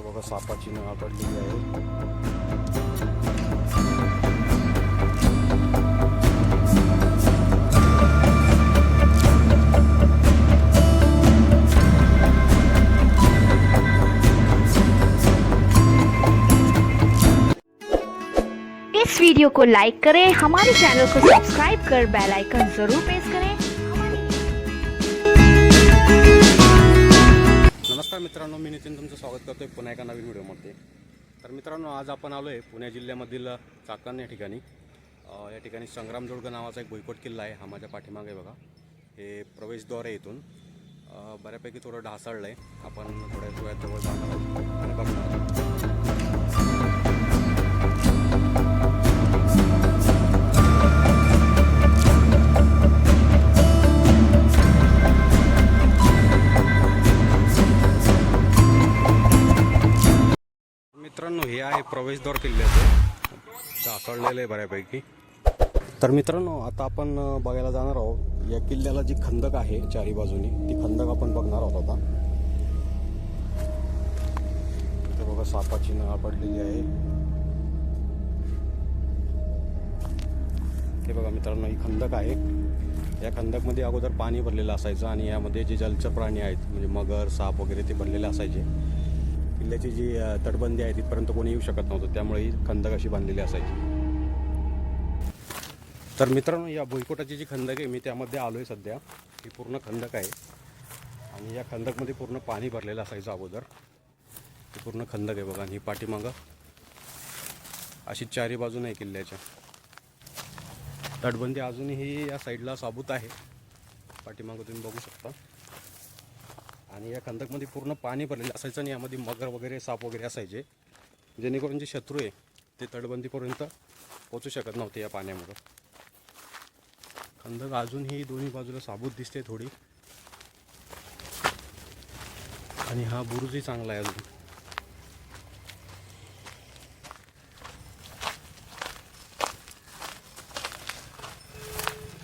इथे बघा सापाची नळा पडलेली आहे इस वीडियो को लाइक करें, हमारे चैनल को सब्सक्राइब कर बेल आइकन ज़रूर प्रेस नमस्कार मित्रांनो मी नितीन तुमचं स्वागत करतो आहे पुन्हा एका नवीन व्हिडिओमध्ये. तर मित्रांनो आज आपण आलो आहे पुणे जिल्ह्यामधील चाकण या ठिकाणी. या ठिकाणी संग्रामदुर्ग नावाचा एक भुईकोट किल्ला आहे. हा माझ्या पाठीमागे बघा. हे प्रवेशद्वार आहे इथून. बऱ्यापैकी थोडं ढासळलं आहे आपण थोड्या वेळात जवळ जाणार आहोत. मित्रांनो हे आहे प्रवेशद्वार किल्ल्याचं. ढासळलेलं आहे बऱ्यापैकी. तर मित्रांनो आता आपण बघायला जाणार आहोत या किल्ल्याला जी खंदक आहे चारी बाजूनी ती खंदक आपण बघणार आहोत आता. इथे बघा सापाची नळा पडलेली आहे. हे बघा मित्रांनो ही खंदक आहे. या खंदकमध्ये अगोदर पाणी भरलेलं असायचं आणि यामध्ये जे जलचर प्राणी आहेत म्हणजे मगर साप वगैरे ते भरलेले असायचे. किल्ल्याची जी तटबंदी आहे तिथपर्यंत कोणी येऊ शकत नव्हतं. त्यामुळे ही खंदक अशी बांधलेली असायची. तर मित्रांनो या भुईकोटाची जी खंदक आहे मी त्यामध्ये आलो आहे सध्या. ही पूर्ण खंदक आहे. आणि या खंदकमध्ये पूर्ण पाणी भरलेलं असायचं अगोदर. ही पूर्ण खंदक आहे बघा आणि ही पाठीमागं अशी चारी बाजून आहे किल्ल्याच्या. तटबंदी अजूनही या साईडला साबूत आहे. पाठीमागं तुम्ही बघू शकता. आणि या खंदकमध्ये पूर्ण पाणी भरलेलं असायचं आणि यामध्ये मगर वगैरे साप वगैरे असायचे. जेणेकरून जे शत्रू आहे ते तटबंदीपर्यंत पोचू शकत नव्हते या पाण्यामुळं. खंदक अजूनही दोन्ही बाजूला साबूत दिसते थोडी. आणि हा बुरुजही चांगला आहे अजून.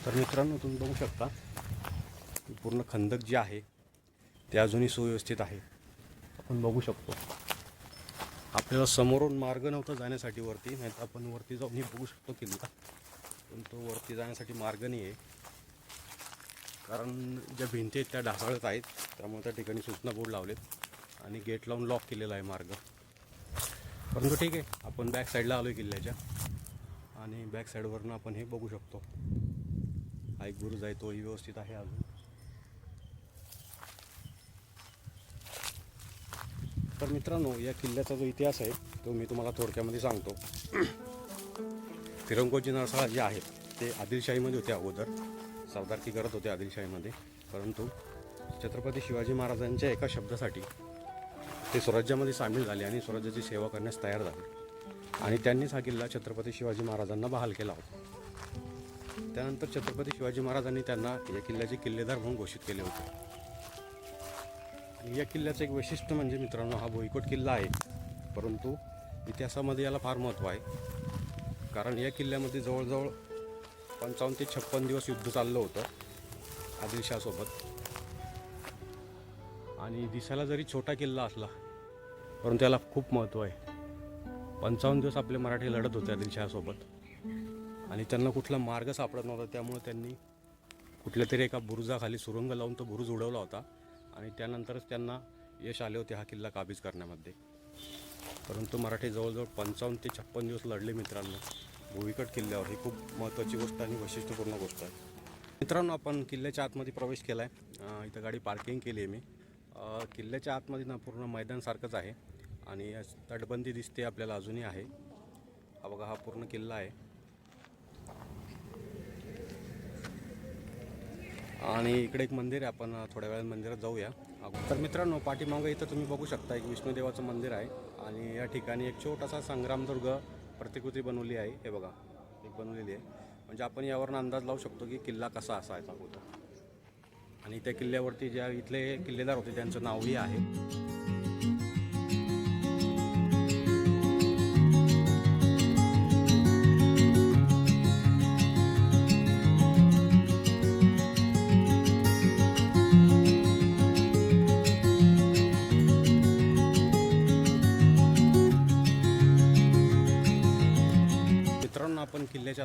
तर मित्रांनो तुम्ही बघू शकता पूर्ण खंदक जे आहे ते अजूनही सुव्यवस्थित आहे. आपण बघू शकतो. आपल्याला समोरून मार्ग नव्हता जाण्यासाठी वरती नाही तर आपण वरती जाऊनही बघू शकतो किल्ला पण तो वरती जाण्यासाठी मार्ग नाही आहे कारण ज्या भिंती आहेत त्या ढासळत आहेत त्यामुळे त्या ठिकाणी सूचना बोर्ड लावलेत आणि गेट लावून लॉक केलेला आहे मार्ग. परंतु ठीक आहे आपण बॅक साईडला आलो आहे किल्ल्याच्या आणि बॅक साईडवरनं आपण हे बघू शकतो. हा एक बुरुज आहे तोही व्यवस्थित आहे अजून. तर मित्रांनो या किल्ल्याचा जो इतिहास आहे तो मी तुम्हाला थोडक्यामध्ये सांगतो. फिरंगोजी नरसाळा जे आहेत ते आदिलशाहीमध्ये होते अगोदर. सरदारकी करत होते आदिलशाहीमध्ये. परंतु छत्रपती शिवाजी महाराजांच्या एका शब्दासाठी ते स्वराज्यामध्ये सामील झाले आणि स्वराज्याची सेवा करण्यास तयार झाले. आणि त्यांनीच हा किल्ला छत्रपती शिवाजी महाराजांना बहाल केला होता. त्यानंतर छत्रपती शिवाजी महाराजांनी त्यांना या किल्ल्याचे किल्लेदार म्हणून घोषित केले होते. या किल्ल्याचं एक वैशिष्ट्य म्हणजे मित्रांनो हा भुईकोट किल्ला आहे. परंतु इतिहासामध्ये याला फार महत्त्व आहे. कारण या किल्ल्यामध्ये जवळजवळ पंचावन्न ते छप्पन दिवस युद्ध चाललं होतं आदिलशाहसोबत. आणि दिसायला जरी छोटा किल्ला असला परंतु याला खूप महत्त्व आहे. पंचावन्न दिवस आपले मराठी लढत होते आदिलशहासोबत. आणि त्यांना कुठला मार्ग सापडत नव्हता त्यामुळे त्यांनी कुठल्या तरी एका बुरुजाखाली सुरुंग लावून तो बुरुज उडवला होता. आणि त्यानंतरच त्यांना यश आले होते हा किल्ला काबीज करण्यामध्ये. परंतु मराठी जवळजवळ पंचावन्न ते छप्पन दिवस लढले मित्रांनो. भुईकट किल्ल्यावर. ही खूप महत्त्वाची गोष्ट आणि वैशिष्ट्यपूर्ण गोष्ट आहे. मित्रांनो आपण किल्ल्याच्या आतमध्ये प्रवेश केला आहे इथं गाडी पार्किंग केली आहे मी. किल्ल्याच्या आतमध्ये ना पूर्ण मैदानसारखंच आहे. आणि तटबंदी दिसते आपल्याला अजूनही आहे. हा बघा हा पूर्ण किल्ला आहे. आणि इकडे एक मंदिर आहे आपण थोड्या वेळात मंदिरात जाऊया. तर मित्रांनो पाठीमागं इथं तुम्ही बघू शकता एक विष्णुदेवाचं मंदिर आहे. आणि या ठिकाणी एक छोटासा संग्रामदुर्ग प्रतिकृती बनवली आहे. हे बघा एक बनवलेली आहे. म्हणजे आपण यावरून अंदाज लावू शकतो की किल्ला कसा असायचा अगोदर आणि त्या किल्ल्यावरती ज्या इथले किल्लेदार होते त्यांचं नावही आहे.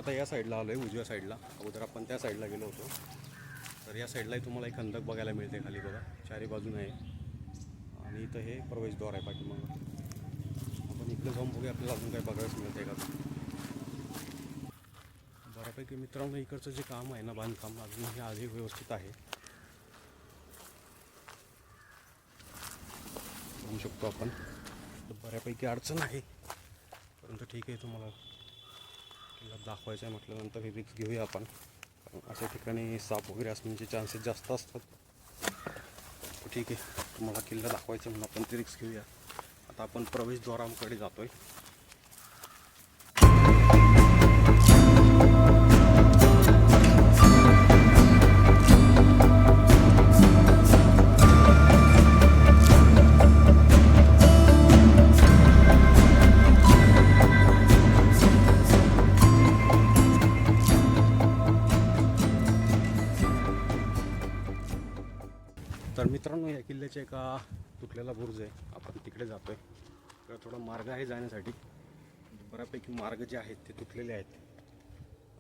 आता या साईडला आलो आहे उजव्या साईडला. अगोदर आपण त्या साईडला गेलो होतो. तर या साईडलाही तुम्हाला एक खंदक बघायला मिळते खाली बघा. चारी बाजूने आहे. आणि इथं हे प्रवेशद्वार आहे पाठीमागं. आपण इकडे जाऊन बघूया आपल्याला अजून काही बघायला मिळते का? बऱ्यापैकी मित्रांनो इकडचं जे काम आहे ना बांधकाम अजून हे आधी व्यवस्थित आहे. बघू शकतो आपण. तर बऱ्यापैकी अडचण आहे. परंतु ठीक आहे तुम्हाला दाखवायचं आहे म्हटल्यानंतर हे रिक्स घेऊया आपण. कारण अशा ठिकाणी साप वगैरे असण्याचे चान्सेस जास्त असतात. ठीक आहे तुम्हाला किल्ला दाखवायचा म्हणून आपण ते रिक्स घेऊया. आता आपण प्रवेशद्वारांकडे जातो आहे तर मित्रांनो या किल्ल्याच्या एका तुटलेला बुरुज आहे. आपण तिकडे जातोय. तर थोडा मार्ग आहे जाण्यासाठी. बऱ्यापैकी मार्ग जे आहेत ते तुटलेले आहेत.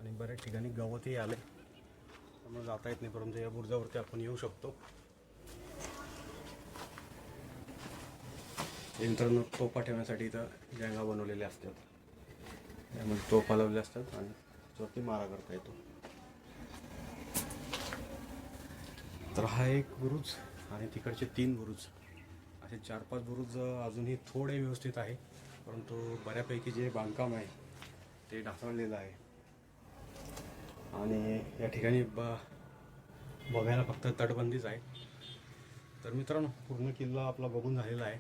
आणि बऱ्याच ठिकाणी गवतही आले त्यामुळे जाता येत नाही परंतु या बुरुजावरती आपण येऊ शकतो. हे मित्रांनो तोफा ठेवण्यासाठी इथं जंगा बनवलेल्या असतात. त्यामध्ये तोफा लावले असतात आणि त्याच्यावरती मारा करता येतो. तर हा एक बुरुज. आणि तिकडचे तीन बुरुज. असे चार पाच बुरुज अजूनही थोडे व्यवस्थित आहे. परंतु बऱ्यापैकी जे बांधकाम आहे ते ढासळलेलं आहे. आणि या ठिकाणी ब बघायला फक्त तटबंदीच आहे. तर मित्रांनो पूर्ण किल्ला आपला बघून झालेला आहे.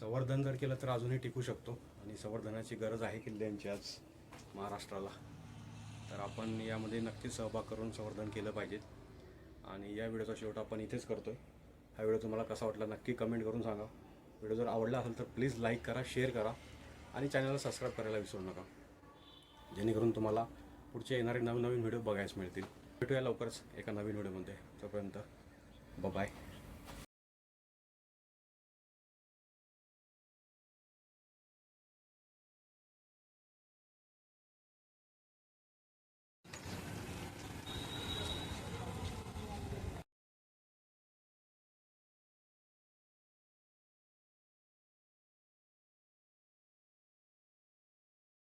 संवर्धन जर केलं तर अजूनही टिकू शकतो. आणि संवर्धनाची गरज आहे किल्ल्यांची आज महाराष्ट्राला. तर आपण यामध्ये नक्कीच सहभाग करून संवर्धन केलं पाहिजे. आणि या व्हिडिओचा शेवट आपण इथेच करतो आहे हा व्हिडिओ तुम्हाला कसा वाटला नक्की कमेंट करून सांगा. व्हिडिओ जर आवडला असेल तर प्लीज लाईक करा शेअर करा आणि चॅनलला सबस्क्राईब करायला विसरू नका. जेणेकरून तुम्हाला पुढचे येणारे नवीन नवीन व्हिडिओ बघायला मिळतील. भेटूया लवकरच एका नवीन व्हिडिओमध्ये. तोपर्यंत बाय